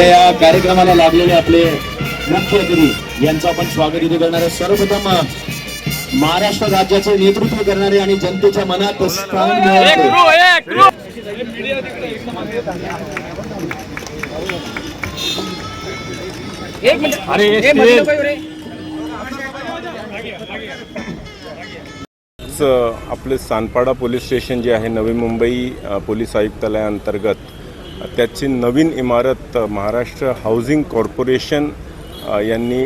आपल्या या कार्यक्रमाला लागलेले आपले मुख्य अतिथी यांचं आपण स्वागत इथे करणार आहे. सर्वप्रथम महाराष्ट्र राज्याचे नेतृत्व करणारे आणि जनतेच्या मनात स्थान आपले सानपाडा पोलीस स्टेशन जे आहे नवी मुंबई पोलीस आयुक्तालयाअंतर्गत त्याची नवीन इमारत महाराष्ट्र हाऊसिंग कॉर्पोरेशन यांनी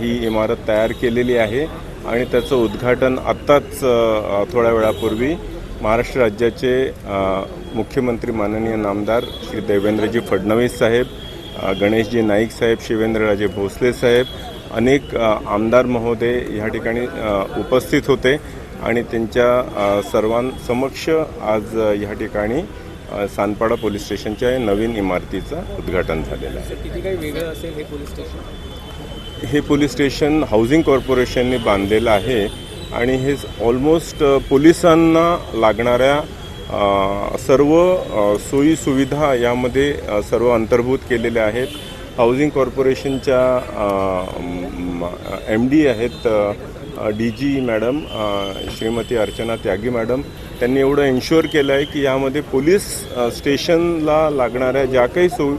ही इमारत तयार केलेली आहे. आणि त्याचं उद्घाटन आत्ताच थोड्या वेळापूर्वी महाराष्ट्र राज्याचे मुख्यमंत्री माननीय नामदार श्री देवेंद्रजी फडणवीस साहेब गणेशजी नाईक साहेब शिवेंद्रराजे भोसले साहेब अनेक आमदार महोदय ह्या ठिकाणी उपस्थित होते. आणि त्यांच्या सर्वांसमक्ष आज ह्या ठिकाणी सानपाडा पोलीस स्टेशनच्या नवीन इमारतीचं उद्घाटन झालेलं आहे. किती काही वेगळं असेल हे पोलीस स्टेशन? हे पोलीस स्टेशन हाऊसिंग कॉर्पोरेशनने बांधलेलं आहे आणि हे ऑलमोस्ट पोलिसांना लागणाऱ्या सर्व अ, सोयी सुविधा यामध्ये सर्व अंतर्भूत केलेल्या आहेत. हाऊसिंग कॉर्पोरेशनच्या एम डी आहेत D G madam Shrimati Archana Tyagi madam त्यांनी एवढं एन्श्युअर केलं आहे की यामध्ये पोलीस स्टेशनला लागणाऱ्या ज्या काही सो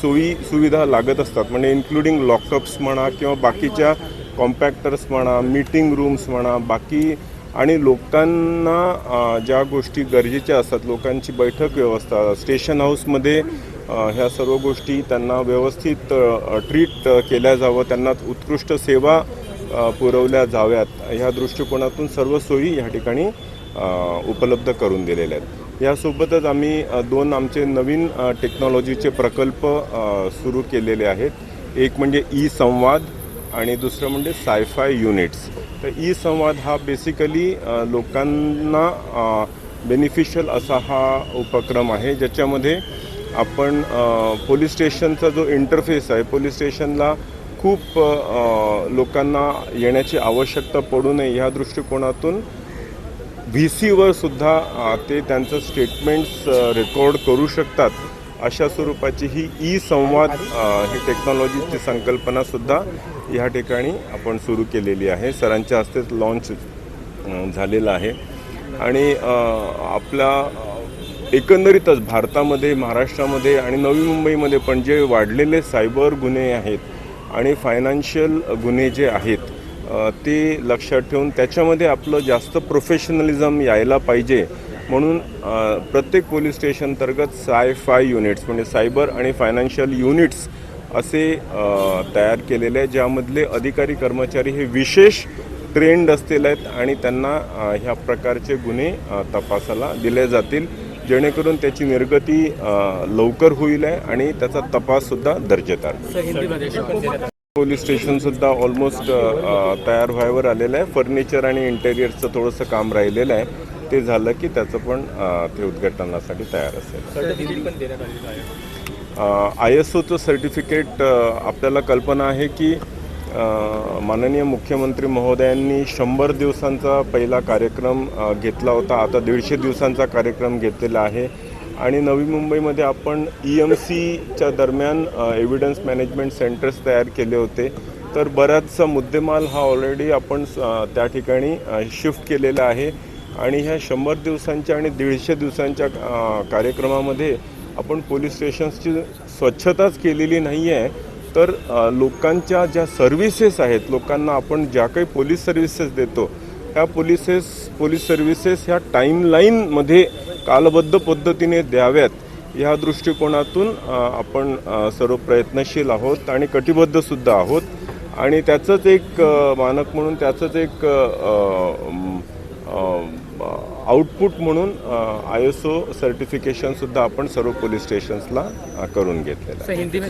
सोयी सुविधा लागत असतात म्हणजे इन्क्लुडिंग लॉकअप्स म्हणा किंवा बाकीच्या कॉम्पॅक्टर्स म्हणा मीटिंग रूम्स म्हणा बाकी आणि लोकांना ज्या गोष्टी गरजेच्या असतात लोकांची बैठक व्यवस्था स्टेशन हाऊसमध्ये ह्या सर्व गोष्टी त्यांना व्यवस्थित ट्रीट केल्या जावं त्यांना उत्कृष्ट सेवा पुरवल्या जाव्यात. ह्या दृष्टिकोनातून सर्व सोयी ह्या ठिकाणी उपलब्ध करून दिलेल्या आहेत. यासोबतच आम्ही दोन आमचे नवीन टेक्नॉलॉजीचे प्रकल्प सुरू केलेले आहेत. एक म्हणजे ई संवाद आणि दुसरं म्हणजे सायफाय युनिट्स. तर ई संवाद हा बेसिकली लोकांना बेनिफिशियल असा हा उपक्रम आहे ज्याच्यामध्ये आपण पोलीस स्टेशनचा जो इंटरफेस आहे पोलीस स्टेशनला खूप लोकांना येण्याची आवश्यकता पडू नये ह्या दृष्टिकोनातून व्ही सीवर सुद्धा ते त्यांचं स्टेटमेंट्स रेकॉर्ड करू शकतात. अशा स्वरूपाची ही ई संवाद ही टेक्नॉलॉजीची संकल्पनासुद्धा ह्या ठिकाणी आपण सुरू केलेली आहे. सरांच्या हस्तेच लॉन्च झालेलं आहे. आणि आपला आपल्या एकंदरीतच भारतामध्ये महाराष्ट्रामध्ये आणि नवी मुंबईमध्ये पण जे वाढलेले सायबर गुन्हे आहेत आणि फायनान्शियल गुन्हे जे आहेत ते लक्षात ठेवून त्याच्यामध्ये आपलं जास्त प्रोफेशनलिझम यायला पाहिजे. म्हणून प्रत्येक पोलीस स्टेशनंतर्गत साय फाय युनिट्स म्हणजे सायबर आणि फायनान्शियल युनिट्स असे तयार केलेले आहे ज्यामधले अधिकारी कर्मचारी हे विशेष ट्रेंड असलेले आहेत आणि त्यांना ह्या प्रकारचे गुन्हे तपासाला दिले जातील. जेणेकरून त्याची निर्गती लवकर होईल आहे आणि त्याचा तपाससुद्धा दर्जेदार पोलीस स्टेशनसुद्धा ऑलमोस्ट तयार व्हायवर आलेलं आहे. फर्निचर आणि इंटेरियरचं थोडंसं काम राहिलेलं आहे. ते झालं की त्याचं पण ते उद्घाटनासाठी तयार असेल. आय एस ओचं सर्टिफिकेट आपल्याला कल्पना आहे की माननीय मुख्यमंत्री महोदयांनी शंभर दिवसांचा पहिला कार्यक्रम घेतला होता. आता दीडशे दिवसांचा कार्यक्रम घेतलेला आहे. आणि नवी मुंबईमध्ये आपण ई एम सीच्या दरम्यान एव्हिडन्स मॅनेजमेंट सेंटर्स तयार केले होते. तर बराचसा मुद्देमाल हा ऑलरेडी आपण त्या ठिकाणी शिफ्ट केलेला आहे. आणि ह्या शंभर दिवसांच्या आणि दीडशे दिवसांच्या कार्यक्रमामध्ये आपण पोलीस स्टेशन्सची स्वच्छताच केलेली नाही आहे तर लोकांच्या ज्या सर्व्हिसेस आहेत लोकांना आपण ज्या काही पोलीस सर्व्हिसेस देतो ह्या पोलिसेस पोलीस सर्व्हिसेस ह्या टाईमलाईनमध्ये कालबद्ध पद्धतीने द्याव्यात ह्या दृष्टिकोनातून आपण सर्व प्रयत्नशील आहोत आणि कटिबद्धसुद्धा आहोत. आणि त्याचंच एक मानक म्हणून त्याचंच एक आउटपुट म्हणून आय एस ओ सर्टिफिकेशनसुद्धा आपण सर्व पोलीस स्टेशन्सला करून घेतलेलं आहे. हिंदी